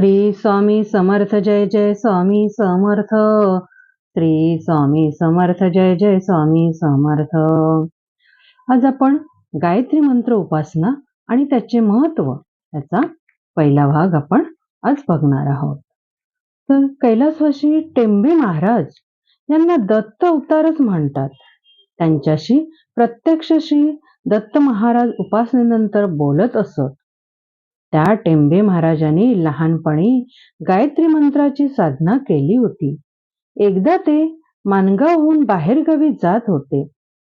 श्री स्वामी समर्थ जय जय स्वामी समर्थ. श्री स्वामी समर्थ जय जय स्वामी समर्थ. आज आपण गायत्री मंत्र उपासना आणि त्याचे महत्त्व याचा पहिला भाग आपण आज बघणार आहोत. तर कैलासवाशी टेंबे महाराज यांना दत्त अवतारच म्हणतात. त्यांच्याशी प्रत्यक्षशी दत्त महाराज उपासनेनंतर बोलत असत. त्या टेंबे महाराजांनी लहानपणी गायत्री मंत्राची साधना केली होती. एकदा ते मानगावहून बाहेरगावी जात होते.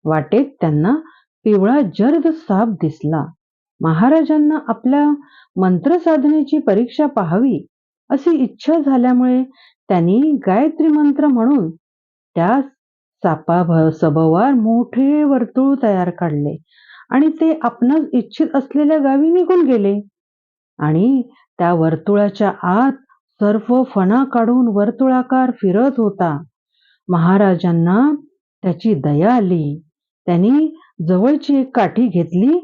वाटेत त्यांना पिवळा जर्द साप दिसला. महाराजांना आपल्या मंत्रसाधनेची परीक्षा पाहावी अशी इच्छा झाल्यामुळे त्यांनी गायत्री मंत्र म्हणून त्या सापा सभोवार मोठे वर्तुळ तयार काढले आणि ते आपणास इच्छित असलेल्या गावी निघून गेले. आणि त्या वर्तुळाच्या आत सर्व फणा काढून वर्तुळाकार फिरत होता. महाराजांना त्याची दया आली. त्यांनी जवळची एक काठी घेतली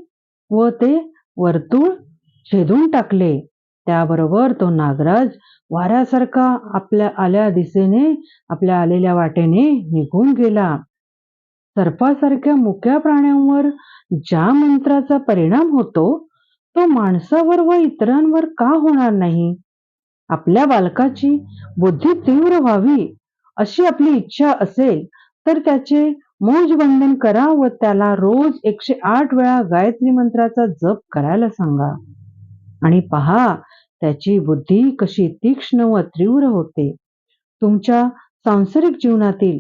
व ते वर्तुळ छेदून टाकले. त्याबरोबर तो नागराज वाऱ्यासारखा आपल्या आल्या दिशेने आपल्या आलेल्या वाटेने निघून गेला. सर्पासारख्या मुक्या प्राण्यांवर ज्या मंत्राचा परिणाम होतो तो माणसावर व इतरांवर का होणार नाही? आपल्या बालकाची बुद्धी तीव्र व्हावी अशी आपली इच्छा असेल तर त्याचे बंधन करा व त्याला रोज एकशे आठ वेळा गायत्री मंत्राचा जप करायला सांगा. आणि पहा त्याची बुद्धी कशी तीक्ष्ण व तीव्र होते. तुमच्या सांसारिक जीवनातील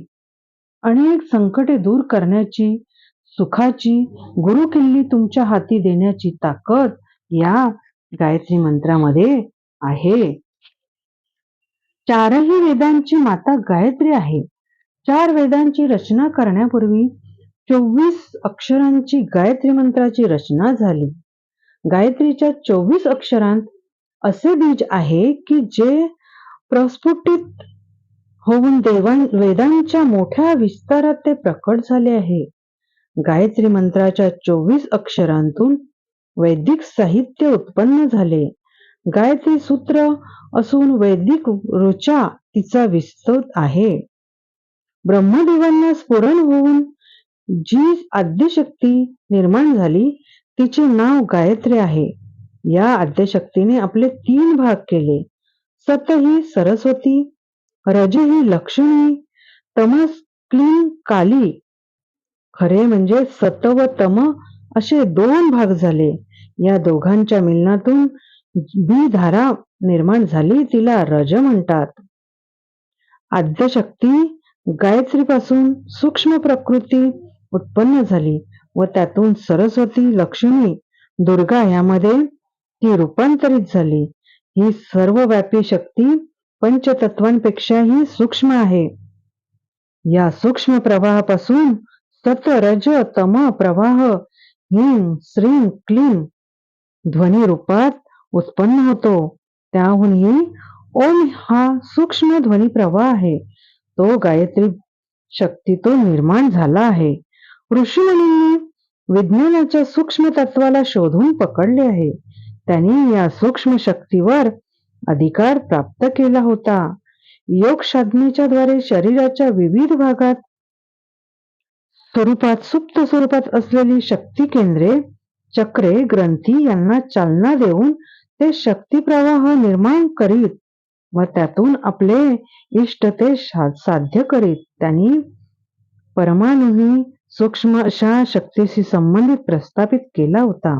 अनेक संकटे दूर करण्याची सुखाची गुरुकिल्ली तुमच्या हाती देण्याची ताकद या गायत्री मंत्रामध्ये आहे. चारही वेदांची माता गायत्री आहे. चार वेदांची रचना करण्यापूर्वी चोवीस अक्षरांची गायत्री मंत्राची रचना झाली. गायत्रीच्या चोवीस अक्षरांत असे बीज आहे की जे प्रस्फुटित होऊन देवां वेदांच्या मोठ्या विस्तारात ते प्रकट झाले आहे. गायत्री मंत्राच्या चोवीस अक्षरांतून वैदिक साहित्य उत्पन्न झाले. गायत्री सूत्र असून वैदिक ऋचा तिचा विस्तृत आहे. ब्रह्मदेवांना स्फुरण होऊन जी आद्यशक्ती निर्माण झाली तिचे नाव गायत्री आहे. या आद्यशक्तीने आपले तीन भाग केले. सत ही सरस्वती रज ही लक्ष्मी तमस क्लीन काली खरे म्हणजे सत व तम असे दोन भाग झाले. या दोघांच्या मिलनातून बी धारा निर्माण झाली तिला रज म्हणतात. आद्यशक्ती गायत्रीपासून सूक्ष्म प्रकृती उत्पन्न झाली व त्यातून सरस्वती लक्ष्मी दुर्गा यामध्ये ती रूपांतरित झाली. ही सर्वव्यापी शक्ती पंचतत्वांपेक्षाही सूक्ष्म आहे. या सूक्ष्म प्रवाहापासून रज तम प्रवाह हिम श्रीम क्लीम ध्वनी रूपात उत्पन्न होतो. त्याहूनही ओम हा सूक्ष्म ध्वनी प्रवाह आहे. तो गायत्री शक्ती तो निर्माण झाला आहे. ऋषीमुनींनी विज्ञानाच्या सूक्ष्म तत्वाला शोधून पकडले आहे. त्यांनी या सूक्ष्म शक्तीवर अधिकार प्राप्त केला होता. योग साधनेच्या द्वारे शरीराच्या विविध भागात स्वरूपात सुप्त स्वरूपात असलेली शक्ती केंद्रे चक्रे ग्रंथी यांना चालना देऊन ते शक्ती प्रवाह निर्माण करीत व त्यातून आपले इष्ट ते साध्य करीत. त्यांनी परमाणुही सूक्ष्म अशा शक्तीशी संबंधित प्रस्थापित केला होता.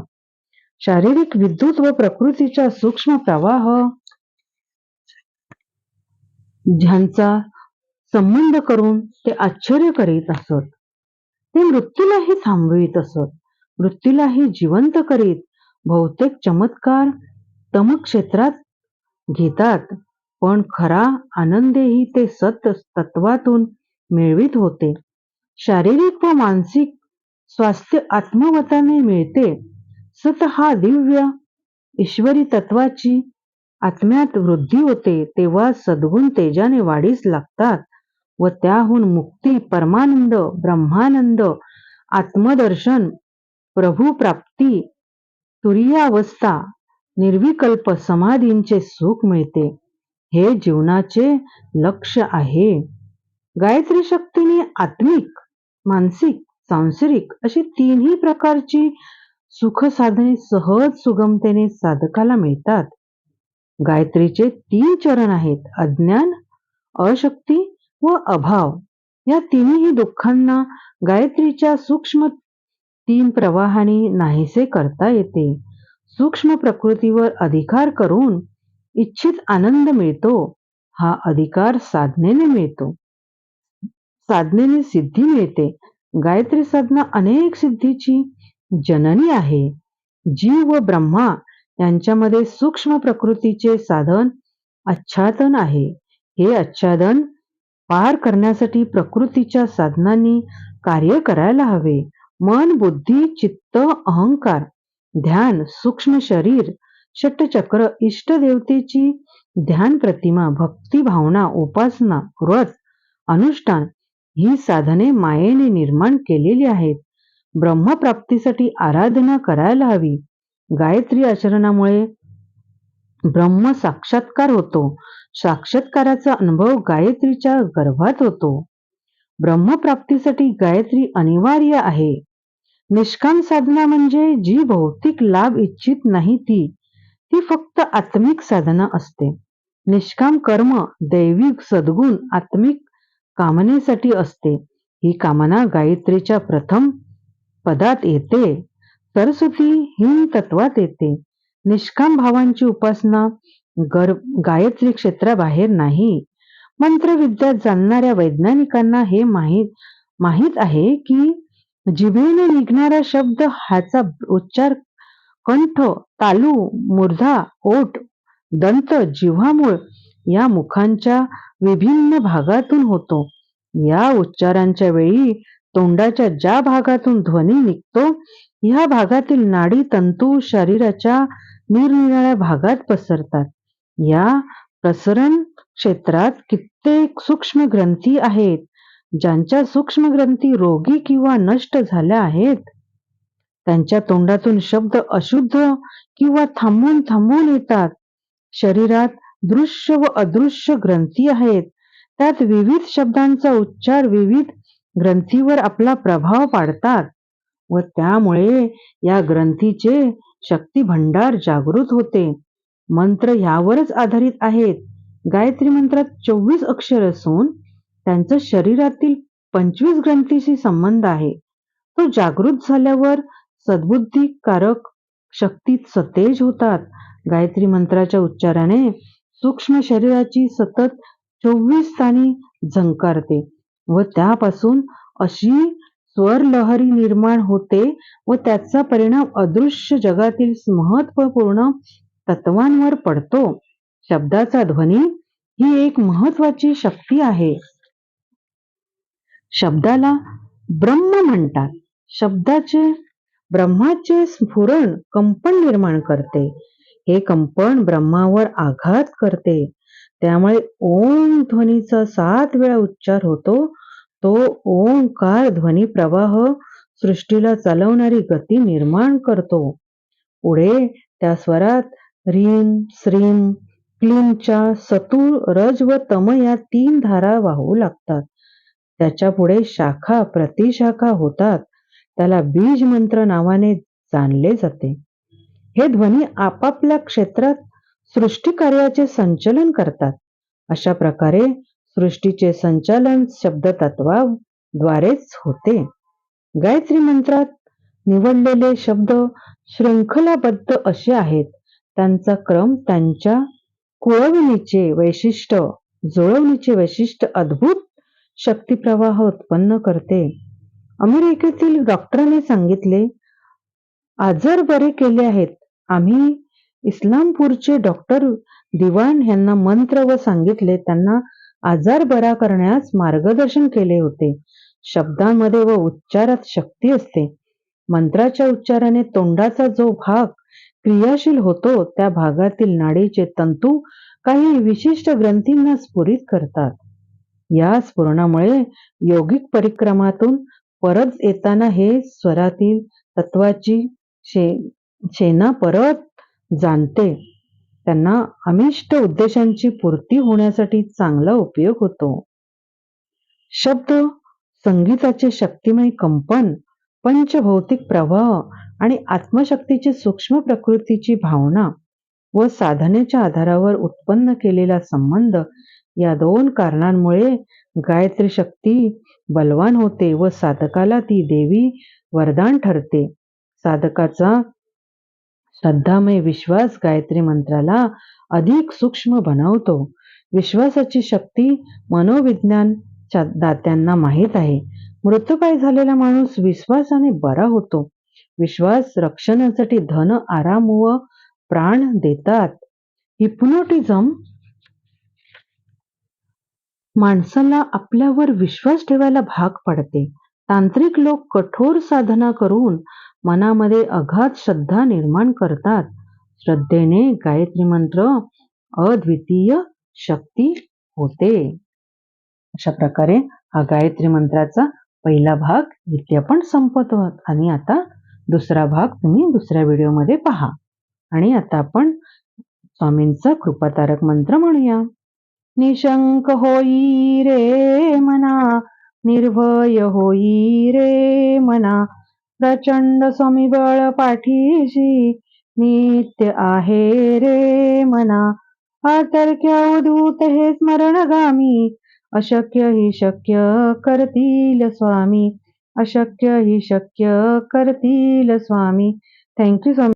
शारीरिक विद्युत व प्रकृतीचा सूक्ष्म प्रवाह ज्यांचा संबंध करून ते आश्चर्य करीत असत. ते मृत्यूलाही थांबवित असत. मृत्यूलाही जिवंत करीत बहुतेक चमत्कार तम क्षेत्रात घेतात पण खरा आनंदही ते सत तत्वातून मिळवित होते. शारीरिक व मानसिक स्वास्थ्य आत्मवताने मिळते. सत हा दिव्य ईश्वरी तत्वाची आत्म्यात वृद्धी होते तेव्हा सद्गुण तेजाने वाढीस लागतात. व त्याहून मुक्ती परमानंद ब्रह्मानंद आत्मदर्शन प्रभुप्राप्ती प्राप्ती निर्विकल्प समाधींचे सुख मिळते. हे जीवनाचे लक्ष आहे. गायत्री शक्तीने आत्मिक मानसिक सांसारिक अशी तीनही प्रकारची सुख साधने सहज सुगमतेने साधकाला मिळतात. गायत्रीचे तीन चरण आहेत. अज्ञान अशक्ती व अभाव. या तिन्ही दुःखांना गायत्रीच्या सूक्ष्म तीन प्रवाहाने नाहीसे करता येते. सूक्ष्म प्रकृतीवर अधिकार करून इच्छित आनंद मिळतो हा अधिकार साधनेने मिळतो. साधनेने सिद्धी मिळते. गायत्री साधना अनेक सिद्धीची जननी आहे. जीव व ब्रह्मा यांच्यामध्ये सूक्ष्म प्रकृतीचे साधन आच्छादन आहे. हे आच्छादन पार करण्यासाठी प्रकृतीच्या साधनांनी कार्य करायला हवे. मन बुद्धी चित्त अहंकार ध्यान सूक्ष्म शरीर षटचक्र इष्टदेवतेची ध्यान प्रतिमा भक्ती भावना उपासना व्रत अनुष्ठान ही साधने मायेने निर्माण केलेली आहेत. ब्रह्मप्राप्तीसाठी आराधना करायला हवी. गायत्री आचरणामुळे ब्रह्म साक्षात्कार होतो. साक्षात्काराचा अनुभव गायत्रीच्या गर्भात होतो. ब्रह्मप्राप्तीसाठी गायत्री अनिवार्य आहे. निष्काम साधना म्हणजे जी भौतिक लाभ इच्छित नाही ती ती फक्त आत्मिक साधना असते. निष्काम कर्म दैविक सद्गुण आत्मिक कामनेसाठी असते. ही कामना गायत्रीच्या प्रथम पदात येते. सरस्वती हीन तत्वात येते. निष्काम भावांची उपासना गर गायत्री क्षेत्राबाहेर नाही. मंत्रविद्या जाणणाऱ्या वैज्ञानिकांना हे माहीत माहीत आहे की जिभेने निघणारा शब्द ह्याचा उच्चार कंठ तालू मूर्धा ओठ दंत जिव्हामूळ या मुखांच्या विभिन्न भागातून होतो. या उच्चारांच्या वेळी तोंडाच्या ज्या भागातून ध्वनी निघतो या भागातील नाडी तंतू शरीराच्या निरनिराळ्या भागात पसरतात. या प्रसरण क्षेत्रात कित्येक सूक्ष्म ग्रंथी आहेत ज्यांच्या सूक्ष्म ग्रंथी रोगी किंवा नष्ट झाल्या आहेत. त्यांच्या तोंडातून शब्द अशुद्ध किंवा थांबून थांबून येतात. शरीरात दृश्य व अदृश्य ग्रंथी आहेत. त्यात विविध शब्दांचा उच्चार विविध ग्रंथीवर आपला प्रभाव पाडतात. व त्यामुळे या ग्रंथीचे शक्ती भंडार जागृत होते. मंत्र यावरच आधारित आहेत. गायत्री मंत्रात चोवीस अक्षर असून त्यांचा शरीरातील पंचवीस ग्रंथीशी संबंध आहे. तो जागृत झाल्यावर सद्बुद्धीकारक शक्तीत सतेज होतात. गायत्री मंत्राच्या उच्चाराने सूक्ष्म शरीराची सतत चोवीस स्थानी झंकारते व त्यापासून अशी स्वरलहरी निर्माण होते व त्याचा परिणाम अदृश्य जगातील महत्त्वपूर्ण तत्वांवर पडतो. शब्दाचा ध्वनी ही एक महत्वाची शक्ती आहे. शब्दाला ब्रह्म म्हणतात. शब्दाचे ब्रह्माचे स्फुरण कंपन निर्माण करते. हे कंपन ब्रह्मावर आघात करते. त्यामुळे ओम ध्वनीचा सात वेळा उच्चार होतो. तो ओंकार ध्वनी प्रवाह सृष्टीला चालवणारी गती निर्माण करतो. पुढे त्या स्वरात रीम श्रीम क्लीमच्या सतू रज व तम या तीन धारा वाहू लागतात. त्याच्या पुढे शाखा प्रतिशाखा होतात. त्याला बीज मंत्र नावाने जाणले जाते. हे ध्वनी आपापल्या क्षेत्रात सृष्टी कार्याचे संचलन करतात. अशा प्रकारे सृष्टीचे संचालन शब्दतत्वाद्वारेच होते. गायत्री मंत्रात निवडलेले शब्द शृंखलाबद्ध असे आहेत. त्यांचा क्रम त्यांच्या कुळवणीचे वैशिष्ट्य जुळवणीचे वैशिष्ट्य अद्भुत शक्तीप्रवाह उत्पन्न करते. अमेरिकेतील डॉक्टरने सांगितले आजार बरे केले आहेत. आम्ही इस्लामपूरचे डॉक्टर दिवाण यांना मंत्र व सांगितले. त्यांना आजार बरा करण्यास मार्गदर्शन केले होते. शब्दांमध्ये व उच्चारात शक्ती असते. मंत्राच्या उच्चाराने तोंडाचा जो भाग क्रियाशील होतो त्या भागातील नाडीचे तंतू काही विशिष्ट ग्रंथींना स्फुरित करतात. या स्फुरणामुळे योगिक परिक्रमातून परत येताना हे स्वरातील तत्वाची शे शेना परत जाणते. त्यांना अमिष्ट उद्देशांची पूर्ती होण्यासाठी चांगला उपयोग होतो. शब्द संगीताचे शक्तिमय कंपन पंचभौतिक प्रवाह आणि आत्मशक्तीची सूक्ष्म प्रकृतीची भावना व साधनेच्या आधारावर उत्पन्न केलेला संबंध या दोन कारणांमुळे गायत्री शक्ती बलवान होते व साधकाला ती देवी वरदान ठरते. साधकाचा श्रद्धामय विश्वास गायत्री मंत्राला अधिक सूक्ष्म बनवतो. विश्वासाची शक्ती मनोविज्ञान दात्यांना माहीत आहे. मृत्यूपाय झालेला माणूस विश्वासाने बरा होतो. विश्वास रक्षणासाठी धन आराम व प्राण देतात. हिप्नोटिझम माणसाला आपल्यावर विश्वास ठेवायला भाग पडते. तांत्रिक लोक कठोर साधना करून मनामध्ये अगाध श्रद्धा निर्माण करतात. श्रद्धेने गायत्री मंत्र अद्वितीय शक्ती होते. अशा प्रकारे हा गायत्री मंत्राचा पहिला भाग इथे आपण संपत आहोत. आणि आता दुसरा भाग तुम्ही दुसऱ्या व्हिडिओमध्ये पहा. आणि आता आपण स्वामींचा कृपातारक मंत्र म्हणूया. निशंक होई रे मना निर्भय होई रे मना प्रचंड स्वामी बळ पाठीशी नित्य आहे रे मना. आतर्क्य उदूत हे स्मरणगामी. अशक्य ही शक्य करतील स्वामी. अशक्य ही शक्य करतील स्वामी. थँक्यू स्वामी.